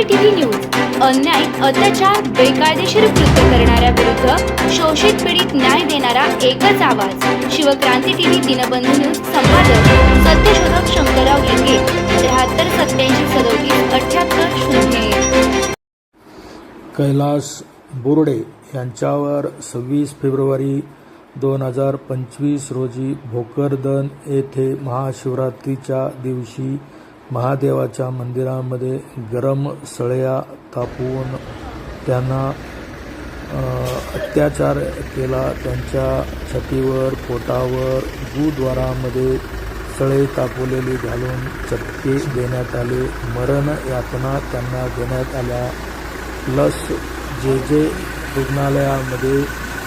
CCTV news अन्याय अत्याचार बेकायदेशीर कृत्य करणाऱ्या विरुद्ध शोषित पीडित न्याय देणारा एकच आवाज. शिवक्रांती टीव्ही दिनबंधू न्यूज संपादक सत्यशोधक शंकरराव लिंगे त्र्याहत्तर सत्याऐंशी सदोतीस अठ्याहत्तर शून्य कैलास बोर्डे यांच्यावर सव्वीस फेब्रुवारी दोन हजार पंचवीस रोजी भोकरदन येथे महाशिवरात्रीच्या दिवशी महादेवाच्या मंदिरामध्ये गरम सळया तापवून त्यांना अत्याचार केला. त्यांच्या छातीवर पोटावर गुरुद्वारामध्ये सळे तापवलेले घालून चटके देण्यात आले. मरण यातना त्यांना देण्यात आल्या. प्लस जे जे रुग्णालयामध्ये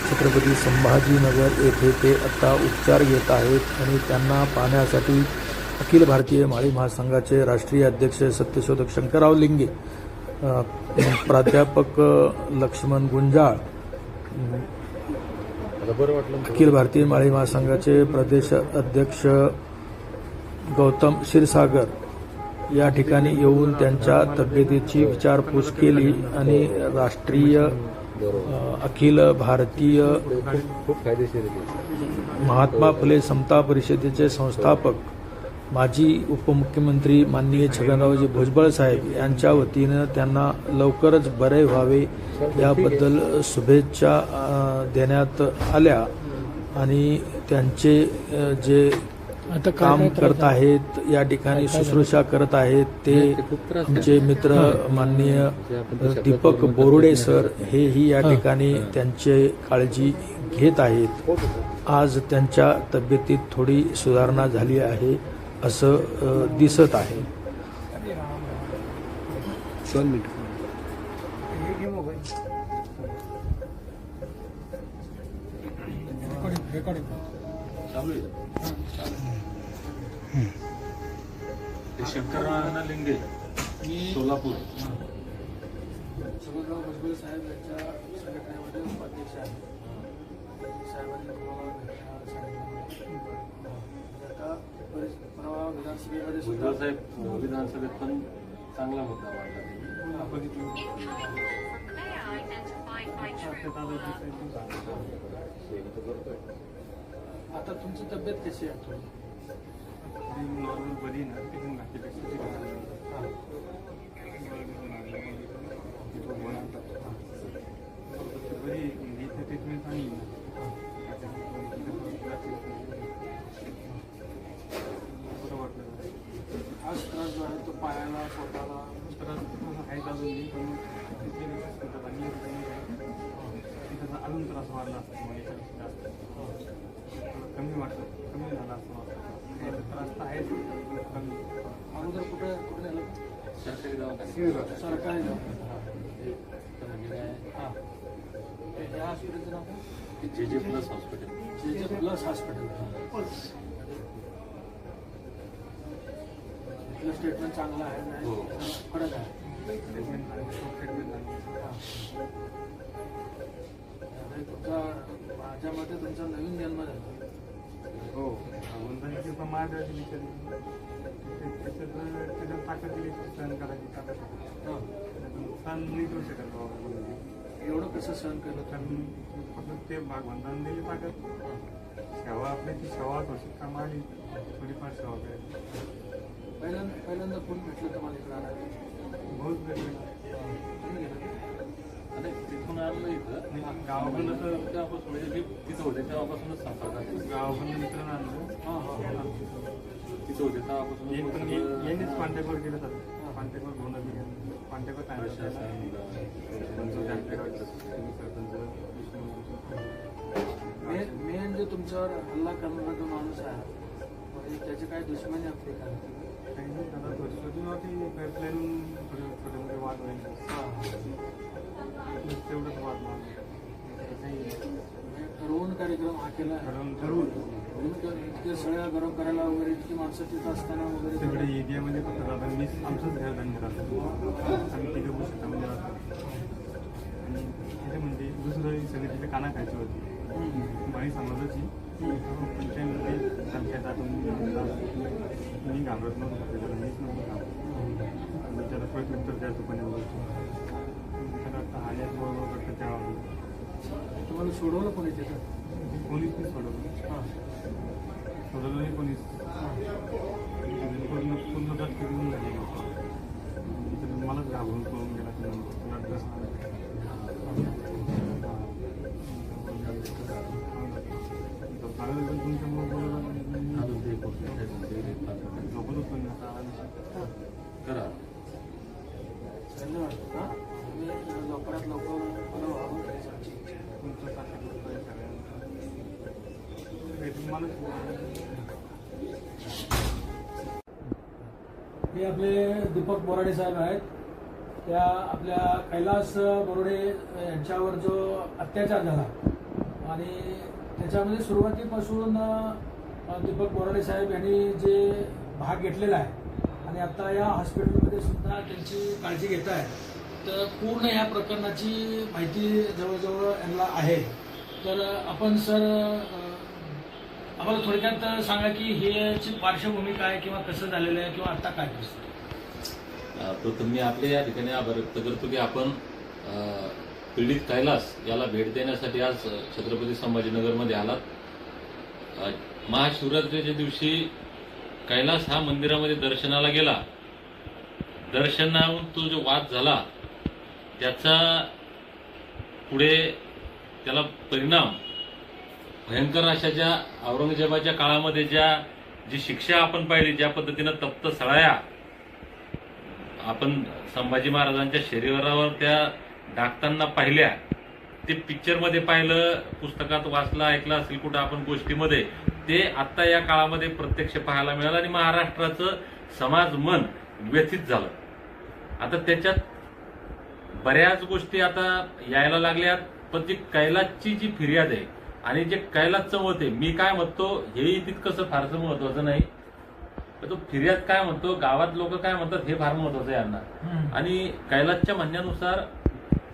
छत्रपती संभाजीनगर येथे ते आता उपचार घेत आहेत आणि त्यांना पाहण्यासाठी अखिल भारतीय माळी महासंघाचे राष्ट्रीय अध्यक्ष सत्यशोधक शंकरराव लिंगे प्राध्यापक लक्ष्मण गुंजाळ अखिल भारतीय माळी महासंघाचे प्रदेश अध्यक्ष गौतम क्षीरसागर या ठिकाणी येऊन त्यांच्या तब्येतीची विचारपूस केली आणि राष्ट्रीय अखिल भारतीय महात्मा फुले समता परिषदेचे संस्थापक माजी उपमुख्यमंत्री माननीय छगनरावजी भुजबळ साहेब यांच्या वतीनं त्यांना लवकरच बरे व्हावे याबद्दल शुभेच्छा देण्यात आल्या. आणि त्यांचे जे काम करत आहेत? या ठिकाणी शुश्रूषा करत आहेत ते आमचे मित्र माननीय दीपक बोरुडे सर हेही या ठिकाणी त्यांचे काळजी घेत आहेत. आज त्यांच्या तब्येतीत थोडी सुधारणा झाली आहे. असं दिसत आहे. शंकरनारायण लिंगे सोलापूर. भुजबळ साहेब यांच्या संघटनेमध्ये उपाध्यक्ष आहे साहेबांनी. आता विधानसभेमध्ये सुद्धा भुजबळ साहेब विधानसभेत पण चांगला मुद्दा मांडला आता तुमची तब्येत कशी आहे थोडी? हाच वाटतं. कमी झाला असतो वाटतं. त्रास तर आहेच. कमी अगोदर कुठे कुठे नेलं सरकारी दवाखान्यात. सरकारी दवाखान्यात. हा. ह्या हॉस्पिटलचं नाव? जे जे प्लस हॉस्पिटल. जे जे प्लस हॉस्पिटल. इथलं स्टेटमेंट चांगलं आहे नाही हो. फरक आहे. ट्रीटमेंट झाली झाली माझ्या मते तुमचा नवीन जन्म झाला. हो वंदनाची पण महादेवाची विचार त्याच्यात ताकद दिली सहन करायची ताकद हा. सहन नाही करू शकत बाबा. एवढं कसं सहन केलं कारण फक्त ते भगवंताने दिली ताकद सेवा आपल्याची सेवा घोषित काम आली थोडीफार सेवा करायची पहिल्यांदा पहिल्यांदा कोण भेटलं तुम्हाला इकडे आणायला बहुत? आणि तिथून आणलं इथं गावाकडून असं तेव्हापासून म्हणजे मी तिथं होते तेव्हापासूनच संपर्कात गावाकडून मित्रांना आणलं हा हा हा. तिथं होते पण तेव्हापासून यांनीच कॉन्टॅक्टवर गेलं तर. कॉन्टॅक्टवर घेऊन आली कॉन्टॅक्टवर मेन मेन जो तुमच्यावर हल्ला करणारा जो माणूस आहे म्हणजे त्याची काय दुश्मनी आपली काय? वाद होईल. तेवढंच ठरवून कार्यक्रम हा केला. ठरवून इतके सगळ्या गरम करायला वगैरे इतकी माणसं तिथं असताना वगैरे सगळे एरियामध्ये फक्त राहतात मी आमचंच घर धंदे राहतो आम्ही तिघं पण शेतामध्ये राहतो आणि तिथे म्हणजे दुसरं सगळे तिथे काना खायची होती. बाई समाजाची त्यामध्ये धमक्यात आपण मी घाबरत नव्हतो त्याच्याला मीच नव्हतं घाबरत. त्याला प्रत्युत्तर द्यायचं पण पाण्यात बरोबर करतात त्यावेळेला तुम्हाला सोडवलं कोणीच येतं कोणीच सोडवलं. हां. सोडवलं नाही कोणीच पूर्ण पूर्ण रट करून झाले मलाच घाबरून करून गेला. हे आपले दीपक बोराडे साहेब आहेत. त्या आपल्या कैलास बोराडे यांच्यावर जो अत्याचार झाला आणि त्याच्यामध्ये सुरुवातीपासून दीपक बोराडे साहेब यांनी जे भाग घेतलेला आहे आणि आता या हॉस्पिटलमध्ये सुद्धा त्यांची काळजी घेत आहे तर पूर्ण या प्रकरणाची माहिती जवळजवळ यांना आहे. तर आपण सर आम्हाला थोडक्यात सांगा की ह्याची पार्श्वभूमी काय किंवा कसं झालेलं आहे किंवा आता काय परिस्थिती अ, प्रथम मी आपल्या या ठिकाणी आभार व्यक्त करतो की आपण पीडित कैलास याला भेट देण्यासाठी आज छत्रपती संभाजीनगरमध्ये आलात. महाशिवरात्रीच्या दिवशी कैलास हा मंदिरामध्ये दर्शनाला गेला. दर्शनाहून तो जो वाद झाला त्याचा पुढे त्याला परिणाम भयंकर अशा ज्या औरंगजेबाच्या काळामध्ये ज्या जी शिक्षा आपण पाहिली ज्या पद्धतीनं तप्त सळाया आपण संभाजी महाराजांच्या शरीरावर त्या डाकताना पाहिल्या ते पिक्चरमध्ये पाहिलं पुस्तकात वाचलं ऐकलं असेल कुठं आपण गोष्टीमध्ये ते आता या काळामध्ये प्रत्यक्ष पाहायला मिळालं आणि महाराष्ट्राचं समाज मन व्यथित झालं. आता त्याच्यात बऱ्याच गोष्टी आता यायला लागल्यात पण ती कैलासची जी फिर्याद आहे आणि जे कैलासचं मत आहे मी काय म्हणतो हेही तितकंसं फारसं महत्वाचं नाही. तो फिर्याद काय म्हणतो गावात लोक काय म्हणतात हे फार महत्वाचं आहे यांना. आणि कैलासच्या म्हणण्यानुसार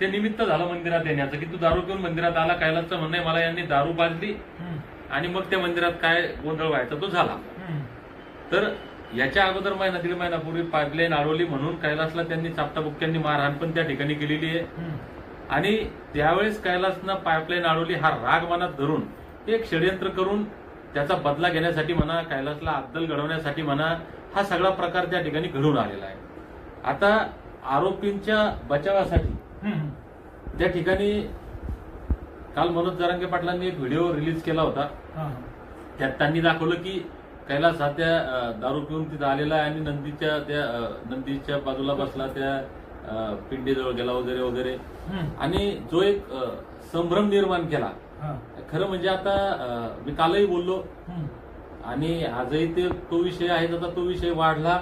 ते निमित्त झालं मंदिरात येण्याचं की तू दारू पिऊन मंदिरात आला कैलासचं म्हणणं आहे मला यांनी दारू पाजली आणि मग त्या मंदिरात काय गोंधळ व्हायचा तो झाला. तर याच्या अगोदर महिना दीड महिन्यापूर्वी पाजले नाडवली म्हणून कैलासला त्यांनी चापटाबुक्क्यांनी मारहाण पण त्या ठिकाणी केलेली आहे. आणि त्यावेळेस कैलासनं पाईपलाईन अडवली हा राग मनात धरून एक षडयंत्र करून त्याचा बदला घेण्यासाठी म्हणा कैलासला अद्दल घडवण्यासाठी म्हणा हा सगळा प्रकार त्या ठिकाणी घडून आलेला आहे. आता आरोपींच्या बचावासाठी त्या ठिकाणी काल मनोज जरांगे पाटलांनी एक व्हिडिओ रिलीज केला होता. त्यात त्यांनी दाखवलं की कैलास हा त्या दारू पिऊन तिथं आलेला आहे आणि नंदीच्या त्या नंदीच्या बाजूला बसला त्या पिंडीजवळ गेला वगैरे वगैरे. आणि जो एक संभ्रम निर्माण केला. खरं म्हणजे आता मी कालही बोललो. आणि आजही ते तो विषय आहे आता तो विषय वाढला.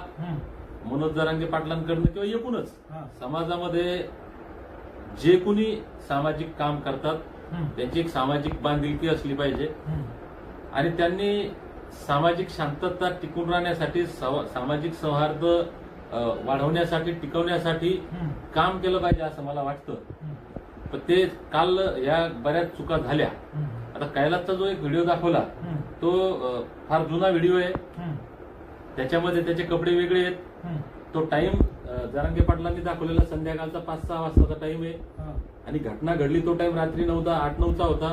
मनोज जरांगे पाटलांकडनं किंवा एकूणच. समाजामध्ये जे कुणी सामाजिक काम करतात त्यांची एक सामाजिक बांधिलकी असली पाहिजे. आणि त्यांनी सामाजिक शांतता टिकून राहण्यासाठी सामाजिक सौहार्द वाढवण्यासाठी टिकवण्यासाठी काम केलं पाहिजे असं मला वाटतं. पण ते काल या बऱ्याच चुका झाल्या. आता कैलासचा जो एक व्हिडिओ दाखवला तो फार जुना व्हिडिओ आहे. त्याच्यामध्ये त्याचे कपडे वेगळे आहेत. तो टाइम जरांगे पाटलांनी दाखवलेला संध्याकाळचा पाच सहा वाजताचा टाइम आहे. आणि घटना घडली तो टाइम रात्री नऊचा आठ नऊचा होता.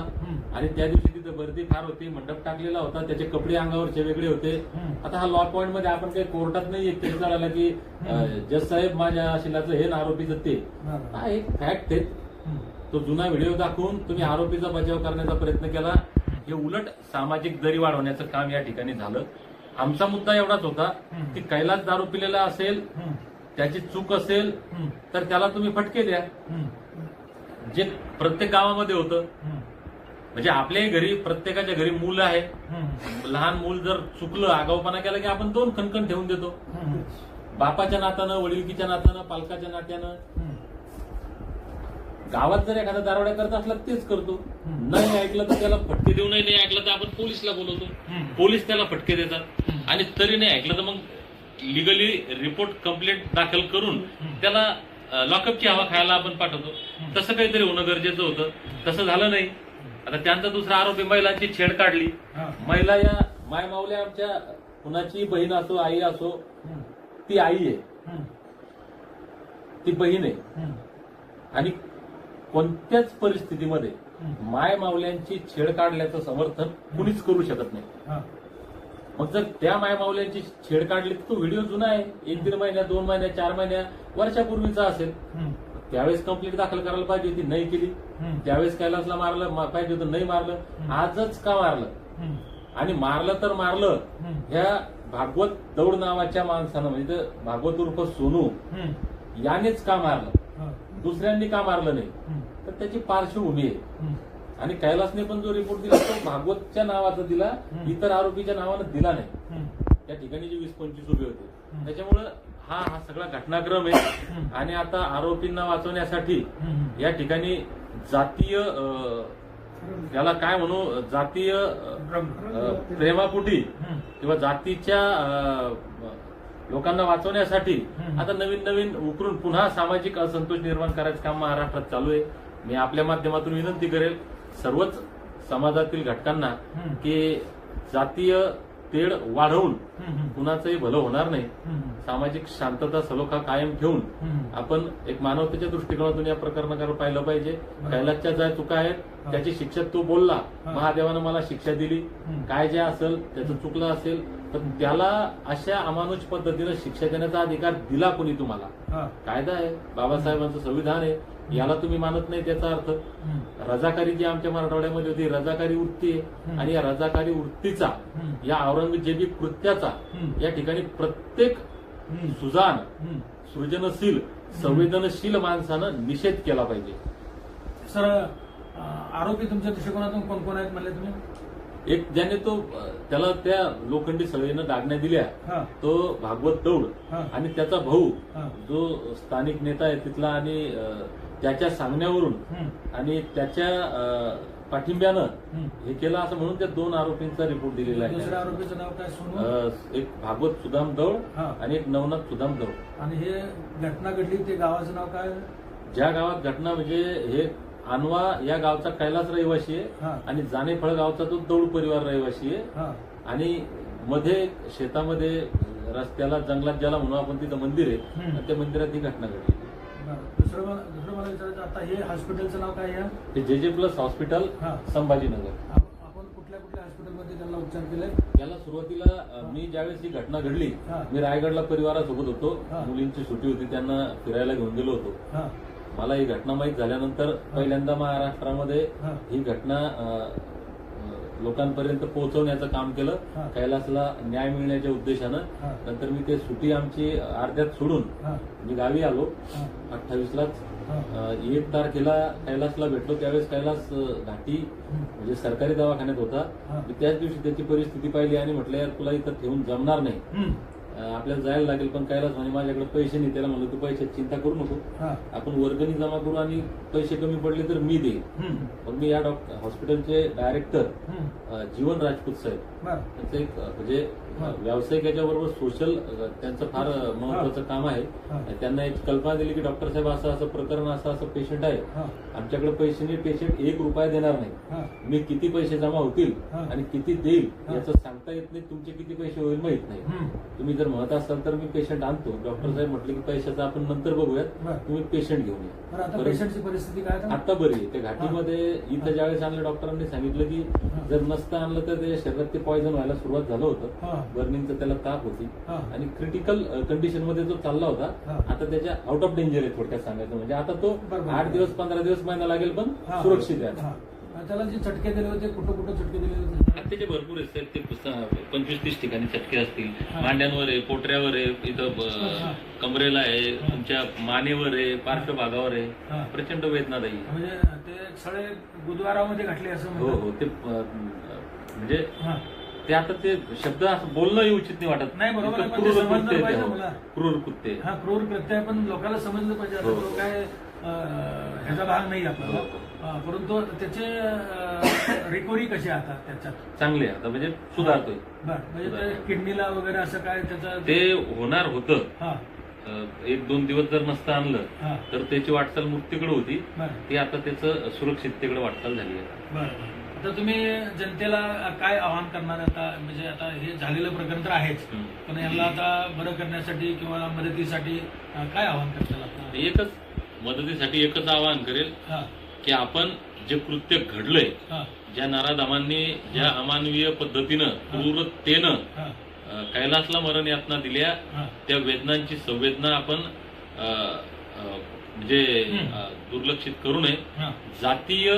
आणि त्या दिवशी तिथं गर्दी फार होती मंडप टाकलेला होता त्याचे कपडे अंगावरचे वेगळे होते. आता हा लॉ पॉईंटमध्ये आपण काही कोर्टात नाही येत तरी चालायला की जज साहेब माझ्या शिलाचं हे ना आरोपीचं ते. हा. एक फॅक्ट आहे. तो जुना व्हिडिओ दाखवून तुम्ही आरोपीचा बचाव करण्याचा प्रयत्न केला. हे उलट सामाजिक दरी वाढवण्याचं काम या ठिकाणी झालं. आमचा मुद्दा एवढाच होता की कैलास दारू पिलेला असेल त्याची चूक असेल तर त्याला तुम्ही फटके द्या. जे प्रत्येक गावामध्ये होतं म्हणजे आपल्याही घरी प्रत्येकाच्या घरी मूल आहे. लहान मूल जर चुकलं आगाऊपणा केला की आपण दोन खणखण ठेवून देतो. बापाच्या नात्यानं वडिलकीच्या नात्यानं पालकाच्या नात्यानं. गावात जर एखादा दारोड्या करत असला तेच करतो. नाही ऐकलं तर त्याला फटके देऊ नाही ऐकलं तर आपण पोलिसला बोलवतो. पोलीस त्याला फटके देतात. आणि तरी नाही ऐकलं तर मग लिगली रिपोर्ट कंप्लेंट दाखल करून त्याला लॉकअपची हवा खायला आपण पाठवतो. तसं काहीतरी होणं गरजेचं होतं. तसं झालं नाही. आता त्यांचा दुसरा आरोपी महिलांची छेड काढली. महिला या माय माऊल्या आमच्या कुणाची बहीण असो आई असो ती आई आहे. ती बहीण आहे. आणि कोणत्याच परिस्थितीमध्ये माय माऊल्यांची छेड काढल्याचं समर्थन कुणीच करू शकत नाही. मग जर त्या माय माऊल्यांची छेड काढली तर तो व्हिडिओ जुना आहे एक दीड महिन्या दोन महिन्या चार महिन्या वर्षापूर्वीचा असेल. त्यावेळेस कंप्लेंट दाखल करायला पाहिजे होती नाही केली. त्यावेळेस कैलासला मारलं पाहिजे होतं नाही मारलं आजच का मारलं. आणि मारलं तर मारलं. ह्या भागवत दौड नावाच्या माणसानं म्हणजे भागवत उर्फ सोनू. यानेच का मारलं. दुसऱ्यांनी का मारलं नाही. तर त्याची पार्श्वभूमी आहे. आणि कैलासने पण जो रिपोर्ट दिला तो भागवतच्या नावाचा दिला. इतर आरोपीच्या नावानं दिला नाही. त्या ठिकाणी जे वीस पंचवीस उभे होते त्याच्यामुळं हा हा सगळा घटनाक्रम आहे आणि आता आरोपींना वाचवण्यासाठी. या ठिकाणी जातीय अं, याला काय म्हणू जातीय प्रेमापोटी. किंवा जातीच्या लोकांना वाचवण्यासाठी. आता नवीन नवीन उकरून पुन्हा सामाजिक असंतोष निर्माण करायचं काम महाराष्ट्रात चालू आहे मी आपल्या माध्यमातून विनंती करेल सर्वच समाजातील घटकांना. की जातीय तेढ वाढवून. कुणाचंही भलं होणार नाही. सामाजिक शांतता सलोखा कायम ठेवून. आपण एक मानवतेच्या दृष्टिकोनातून या प्रकरणाकडे पाहिलं पाहिजे कैलासच्या ज्या चुका आहेत त्याची शिक्षा तो बोलला. महादेवानं मला शिक्षा दिली. काय जे असेल त्याचं चुकलं असेल तर त्याला अशा अमानुष पद्धतीनं शिक्षा देण्याचा अधिकार दिला कोणी तुम्हाला. कायदा आहे बाबासाहेबांचं संविधान आहे याला तुम्ही मानत नाही त्याचा अर्थ. रजाकारी जी आमच्या मराठवाड्यामध्ये होती रजाकारी वृत्ती आहे. आणि या रजाकारी वृत्तीचा. या औरंगजेबी कृत्याचा. या ठिकाणी प्रत्येक. सुजान. सृजनशील संवेदनशील माणसानं निषेध केला पाहिजे सर आरोपी तुमच्या दृष्टिकोनातून कोण कोण आहेत म्हणले तुम्ही एक ज्याने तो त्याला त्या लोखंडी सळीनं डागण्या दिल्या हा. तो भागवत दौड हा. आणि त्याचा भाऊ हा. जो स्थानिक नेता आहे तिथला आणि अ, त्याच्या सांगण्यावरून हम्म. आणि आणि त्याच्या अ, पाठिंब्यानं हम्म. हे केलं असं म्हणून त्या दोन आरोपींचा रिपोर्ट दिलेला दुसऱ्या आहे आरोपीचं नाव काय सोनू अ, एक भागवत सुदाम दौड हा. आणि एक नवनाथ सुदाम दौड आणि हे घटना घडली ते गावाचं नाव काय ज्या गावात घटना म्हणजे हे आणवा या गावचा कैलास रहिवासी हा. आहे आणि जानेफळ गावचा तो दौड परिवार रहिवासी आहे हा आणि मध्ये एक शेतामध्ये रस्त्याला जंगलात ज्याला म्हणू आपण तिथं मंदिर आहे हम्म. आणि त्या मंदिरात ही घटना घडली बरं. दुसरं मला दुसरं मला विचारायचं आता हे हॉस्पिटलचं नाव काय आहे ते जे जे प्लस हॉस्पिटल हा. संभाजीनगर आप- आपण कुठल्या कुठल्या हॉस्पिटलमध्ये त्यांना उपचार केले याला सुरुवातीला अ, मी ज्यावेळेस ही घटना घडली हा. मी रायगडला परिवारासोबत होतो हा. मुलींची सुट्टी होती त्यांना फिरायला घेऊन गेलो होतो हा मला ही घटना माहीत झाल्यानंतर पहिल्यांदा महाराष्ट्रामध्ये हा. घटना लोकांपर्यंत पोहोचवण्याचं काम केलं. कैलासला न्याय मिळण्याच्या उद्देशानं. नंतर मी ते सुटी आमची अर्ध्यात सोडून मी गावी आलो. अठ्ठावीसलाच एक तारखेला कैलासला भेटलो. त्यावेळेस कैलास घाटी म्हणजे सरकारी दवाखान्यात होता. मी त्याच दिवशी त्याची परिस्थिती पाहिली आणि म्हटलं यार तुला इथं ठेवून जमणार नाही. आपल्याला जायला लागेल पण कैलास म्हणे माझ्याकडे पैसे नाही. त्याला म्हणलं तू पैशाची चिंता करू नको. आपण वर्गणी जमा करू आणि पैसे कमी पडले तर मी देईन. मग मी या डॉक्टर हॉस्पिटलचे डायरेक्टर जीवन राजपूत साहेब. त्यांचं एक म्हणजे. व्यावसायिक याच्याबरोबर सोशल त्यांचं फार महत्वाचं काम आहे. त्यांना एक कल्पना दिली की डॉक्टर साहेब असं असं प्रकरण असं असं पेशंट आहे. आमच्याकडे पैसे नाही पेशंट एक रुपया देणार नाही. मी किती पैसे जमा होतील. आणि किती देईल. याचं सांगता येत नाही. तुमचे किती पैसे होईल माहीत नाही. तुम्ही जर म्हणत असाल तर मी पेशंट आणतो डॉक्टर साहेब म्हटले की पैशाचं आपण नंतर बघूयात. तुम्ही पेशंट घेऊन या. पेशंटची परिस्थिती काय आता? बरी आहे. त्या घाटीमध्ये इथं ज्यावेळेस आणलं डॉक्टरांनी सांगितलं की जर नसतं आणलं तर त्याच्या शरीरात ते पॉयझन व्हायला सुरुवात झालं होतं. बर्निंगचं त्याला ताप होती. आणि क्रिटिकल कंडिशनमध्ये जो चालला होता. आता त्याच्या आउट ऑफ डेंजर आहे थोडक्यात सांगायचं म्हणजे आता तो. आठ दिवस पंधरा दिवस महिना लागेल पण. सुरक्षित आहे. त्याला जे चटके दिले होते कुठं कुठं चटके दिले होते त्याचे भरपूर आहेत. ते पुस्त- पंचवीस तीस ठिकाणी चटके असतील हा. मांड्यांवर आहे पोटऱ्यावर आहे इथं कमरेला आहे तुमच्या मानेवर आहे पार्श्वभागावर हा. आहे प्रचंड वेदनादायी. म्हणजे ते सगळे बुधवारामध्ये घातले असं हो. हो ते म्हणजे. ते आता ते शब्द असं बोलणं उचित नाही वाटत नाही, बरोबर क्रूर कृत्य हो. क्रूर कृत्य पण लोकांना समजलं पाहिजे आता हो. तो काय ह्याचा भाग नाही आपल्याला हो, हो. हा, परंतु त्याचे रिकव्हरी कशी आता त्याच्यात? चांगले आता म्हणजे सुधारतोय. बर म्हणजे ते किडनीला वगैरे असं काय त्याचं ते होणार होतं. हा. अ, एक दोन दिवस जर नसतं आणलं हा. तर त्याची वाटचाल मृत्यूकडे होती. बर. ती आता त्याचं सुरक्षिततेकडे वाटचाल झाली आहे बर आता तुम्ही जनतेला काय आवाहन करणार आता? म्हणजे आता हे झालेलं प्रकरण तर आहेच हम्म. पण यांना आता बरं करण्यासाठी किंवा मदतीसाठी अं, काय आवाहन करताल आपण एकच मदतीसाठी एकच आवाहन करेल. हा. की आपण जे कृत्य घडलंय ज्या नाराधामांनी ज्या अमानवीय पद्धतीनं क्रूरतेनं कैलासला मरण यातना दिल्या. त्या वेदनांची संवेदना आपण म्हणजे दुर्लक्षित करू नये. जातीय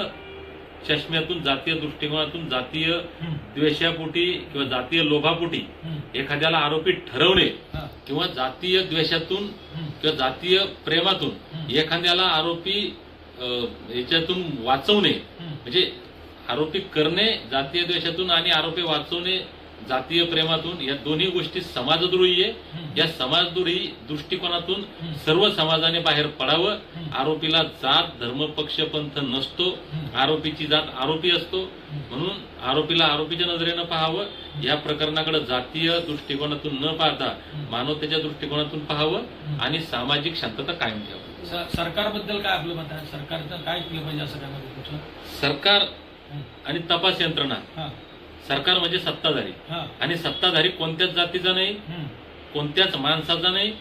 चष्म्यातून जातीय दृष्टिकोनातून जातीय द्वेषापोटी किंवा जातीय लोभापोटी एखाद्याला आरोपी ठरवणे किंवा जातीय द्वेषातून किंवा जातीय प्रेमातून. एखाद्याला आरोपी याच्यातून वाचवणे. म्हणजे आरोपी करणे जातीय द्वेषातून आणि आरोपी वाचवणे जातीय प्रेमातून या दोन्ही गोष्टी समाजद्रोही आहे. या समाजद्रोही दृष्टिकोनातून. सर्व समाजाने बाहेर पडावं. आरोपीला जात धर्म पक्ष पंथ नसतो. आरोपीची जात आरोपी असतो. म्हणून आरोपीला आरोपीच्या नजरेनं पाहावं. या प्रकरणाकडे जातीय दृष्टिकोनातून न पाहता मानवतेच्या दृष्टिकोनातून पाहावं आणि सामाजिक शांतता कायम ठेवावी. स- सरकारबद्दल काय आपलं मत आहे? सरकारचं काय केलं पाहिजे असं काय सरकार. आणि तपास यंत्रणा. सरकार म्हणजे सत्ताधारी. हा, आणि सत्ताधारी कोणत्याच जातीचा नाही कोणत्याच माणसाचा नाही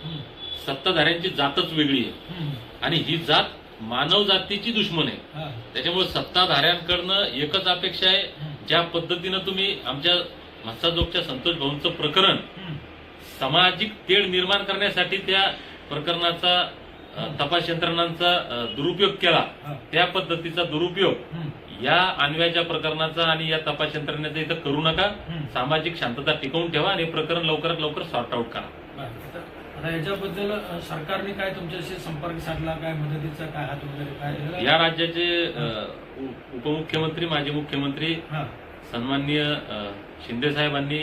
सत्ताधाऱ्यांची जातच वेगळी आहे. आणि ही जात मानव जातीची दुश्मन आहे. हा, त्याच्यामुळे सत्ताधाऱ्यांकडनं एकच अपेक्षा आहे ज्या पद्धतीनं तुम्ही आमच्या म्हसाजोगच्या संतोष भाऊंचं प्रकरण सामाजिक तेढ निर्माण करण्यासाठी त्या प्रकरणाचा तपास यंत्रणांचा दुरुपयोग केला त्या पद्धतीचा दुरुपयोग या अन्वयाच्या प्रकरणाचा आणि या तपास यंत्रणेचा इथं करू नका. सामाजिक शांतता टिकवून ठेवा आणि प्रकरण लवकरात लवकर सॉर्ट आऊट करा. आता याच्याबद्दल सरकारने काय तुमच्याशी संपर्क साधला? काय मदतीचा काय हात वगैरे काय या राज्याचे उपमुख्यमंत्री माजी मुख्यमंत्री सन्माननीय शिंदे साहेबांनी.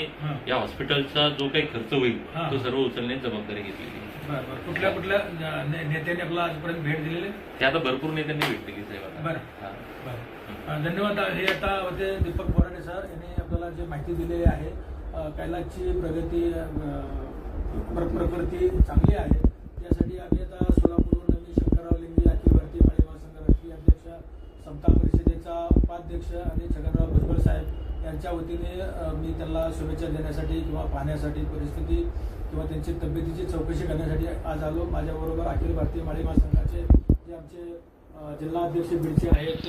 या हॉस्पिटलचा जो काही खर्च होईल. तो सर्व उचलण्याची जबाबदारी घेतलेली बरं कुठल्या कुठल्या नेत्यांनी आपला आजपर्यंत भेट दिलेली? ते आता भरपूर नेत्यांनी भेट दिली साहेब धन्यवाद. हे आता होते दीपक बोराडे सर. यांनी आपल्याला जे माहिती दिलेली आहे कैलासची प्रगती प्रकृती चांगली आहे. त्यासाठी आम्ही आता सोलापूरहून आम्ही शंकरराव लिंगे अखिल भारतीय माळी राष्ट्रीय अध्यक्ष समता परिषदेचा उपाध्यक्ष आणि छगनराव भुजबळ साहेब यांच्या वतीने मी त्यांना शुभेच्छा देण्यासाठी किंवा पाहण्यासाठी परिस्थिती किंवा त्यांची तब्येतीची चौकशी करण्यासाठी आज आलो. माझ्याबरोबर अखिल भारतीय माळी महासंघाचे जे आमचे जिल्हा अध्यक्ष बिडचे आहेत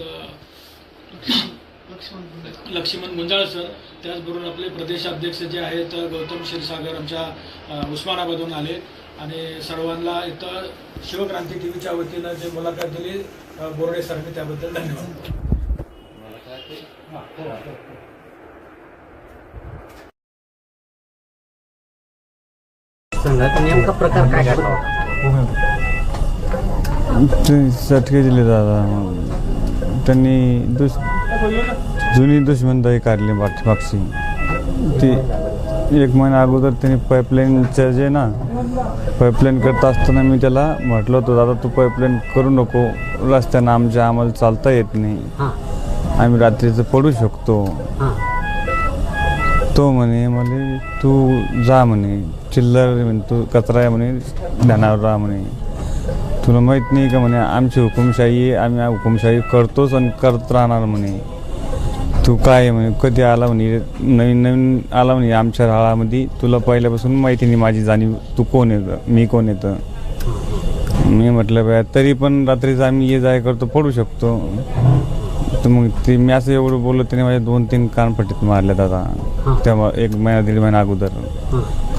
लक्ष्मण गुंजाळ. सर. त्याचबरोबर आपले प्रदेशाध्यक्ष जे आहेत गौतम क्षीरसागर आमच्या उस्मानाबादहून आले. आणि सर्वांना इथं शिवक्रांती टी व्हीच्या वतीनं जे मुलाखत दिली बोर्डे सरांनी त्याबद्दल धन्यवाद. नेमका प्रकार काय? घडला चटके दिले दादा. त्यांनी दुस जुनी दुश्मनदारी काढली पाठीमागची ती एक महिना अगोदर त्यांनी पाईपलाईनचं जे ना पाईपलाईन करत असताना मी त्याला म्हटलं होतं दादा तू पाईपलाईन करू नको. रस्त्यानं आमच्या आम्हाला चालता येत नाही. आम्ही रात्रीचं पडू शकतो. तो म्हणे म्हणे तू जा म्हणे. चिल्लर म्हणे तू कचरा आहे म्हणे ध्यानावर राहा म्हणे. तुला माहीत नाही का म्हणे आमची हुकुमशाही आहे आम्ही हुकुमशाही करतोच आणि करत राहणार म्हणे. तू काय म्हणे कधी आला म्हणे नवीन नवीन आला म्हणे आमच्या राळामध्ये तुला पहिल्यापासून माहिती नाही माझी जाणीव तू कोण येतं मी कोण येतं मी म्हटलं बा तरी पण रात्रीचं आम्ही ये जाय करतो पडू शकतो. तर मग ते मी असं एवढं बोललो त्याने माझ्या दोन तीन कानपट्टीत मारल्या दादा तेव्हा एक महिना दीड महिना अगोदर.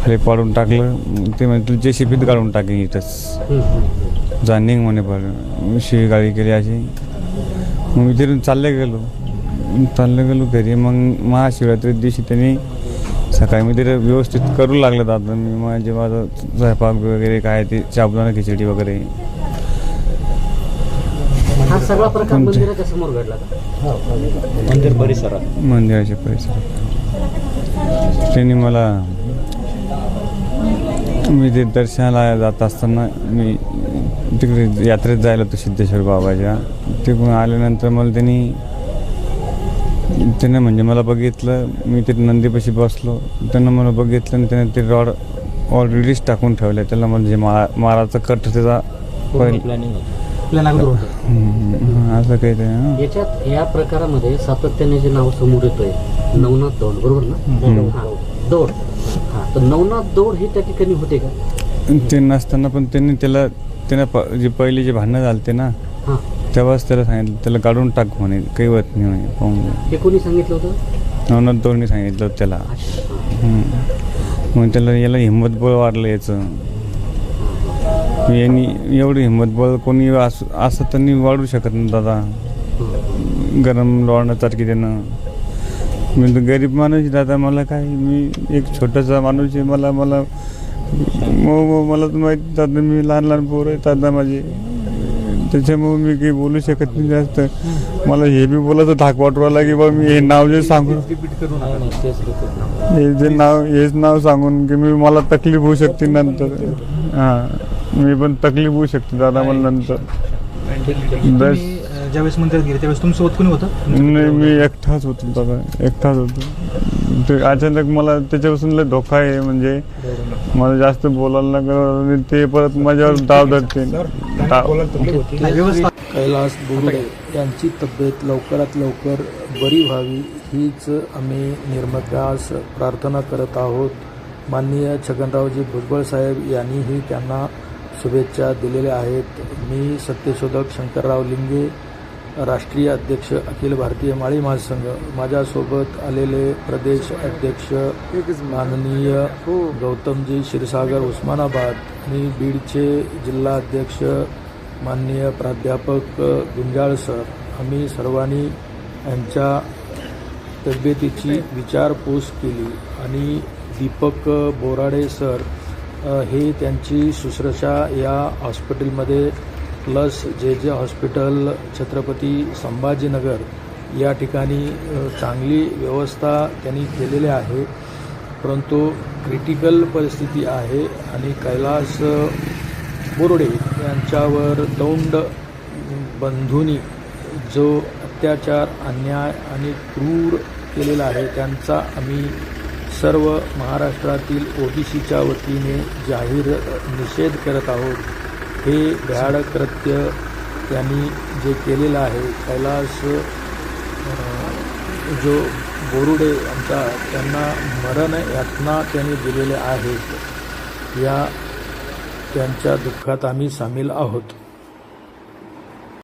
खाली पाडून टाकलं. ते म्हणजे जे शिपीत काढून टाकेन इथंच. जाणीग म्हणे पण शिवी गाळी केली अशी. मग मी तिथून चालले गेलो. चालले गेलो घरी. मग महाशिवरात्री दिवशी त्यांनी सकाळी मी तिथे व्यवस्थित करू लागलं दादा. मी माझे माझं स्वयंपाक वगैरे काय ते साबुदाणा खिचडी वगैरे. हा सगळा प्रकार मंदिराच्या समोर घडला का? मंदिर परिसरात. मंदिराच्या परिसरात. त्यांनी मला मी ते दर्शनाला जात असताना मी तिकडे यात्रेत जायला होतो सिद्धेश्वर बाबाच्या. तिकडून आल्यानंतर मला त्यांनी त्याने म्हणजे मला बघितलं. मी ते नंदीपाशी बसलो. त्यानं मला बघितलं आणि त्याने ते रॉड ऑलरेडीच टाकून ठेवलं. त्याला म्हणजे मा माराचा कट त्याचा असं काही ते हं. याच्यात या प्रकारामध्ये सातत्याने जे नाव समोर येतोय नवनाथ दौड बरोबर ना? दौड. हा तर नवनाथ दौड हे त्या ठिकाणी होते का? ते नसताना पण त्यांनी त्याला त्यानं प जे पहिले जे भांडणं झालते ना हा. तेव्हाच त्याला सांगितलं त्याला काढून टाक म्हणे काही होत नाही म्हणे पाहून घे. हे कोणी सांगितलं होतं? नवनाथ दोडने सांगितलं होतं त्याला. हम्म. मग त्याला याला हिंमत बळ वाढलं याचं. यांनी एवढी हिंमत बळ कोणी असं असं त्यांनी वाढू शकत नाही दादा. गरम लोळण्यासारखी त्यानं. मी तर गरीब माणूस आहे दादा मला काय मी एक छोटासा माणूस आहे मला मला मग मला तर माहिती दादा मी लहान लहान पोरं आहेत दादा माझे. त्याच्यामुळे मी काही बोलू शकत नाही जास्त. मला हे बी बोलायचं धाक वाटवायला की बा मी हे नाव जे सांगू हे जे नाव हेच नाव सांगून की मी मला तकलीफ होऊ शकते नंतर. हां मी पण तकलीफ होऊ शकते दादा मला नंतर. बस. ज्यावेळेस मंदिरात गेले त्यावेळेस तुमच्यासोबत कोणी होतं? नाही मी एकटाच होतो दादा एकटाच होतो. ते अचानक मला त्याच्यापासून लय धोका आहे म्हणजे मला जास्त बोलायला लागलं आणि ते परत माझ्यावर दाव धरते दाव- कैलास बोरुडे यांची तब्येत लवकरात लवकर बरी व्हावी हीच आम्ही निर्मतास प्रार्थना करत आहोत. माननीय छगनरावजी भुजबळ साहेब यांनीही त्यांना शुभेच्छा दिलेल्या आहेत. मी सत्यशोधक शंकरराव लिंगे राष्ट्रीय अध्यक्ष अखिल भारतीय माळी महासंघ माझ्यासोबत आलेले प्रदेश अध्यक्ष माननीय गौतमजी क्षीरसागर उस्मानाबाद आणि बीडचे जिल्हा अध्यक्ष माननीय प्राध्यापक गुंजाळ सर. आम्ही सर्वांनी यांच्या तब्येतीची विचारपूस केली आणि दीपक बोराडे सर हे त्यांची शुश्रूषा या हॉस्पिटलमध्ये प्लस जे जे हॉस्पिटल छत्रपती संभाजीनगर या ठिकाणी चांगली व्यवस्था त्यांनी केलेली आहे. परंतु क्रिटिकल परिस्थिती आहे आणि कैलास बोर्डे यांच्यावर दौंड बंधूंनी जो अत्याचार अन्याय आणि क्रूर केलेला आहे त्यांचा आम्ही सर्व महाराष्ट्रातील ओबीसीच्या वतीने जाहीर निषेध करत आहोत. हे भ्याड कृत्य त्यांनी जे केलेलं आहे कैलास जो बोरुडे आमचा त्यांना मरण यातना त्यांनी दिलेल्या आहेत या त्यांच्या दुःखात आम्ही सामील आहोत.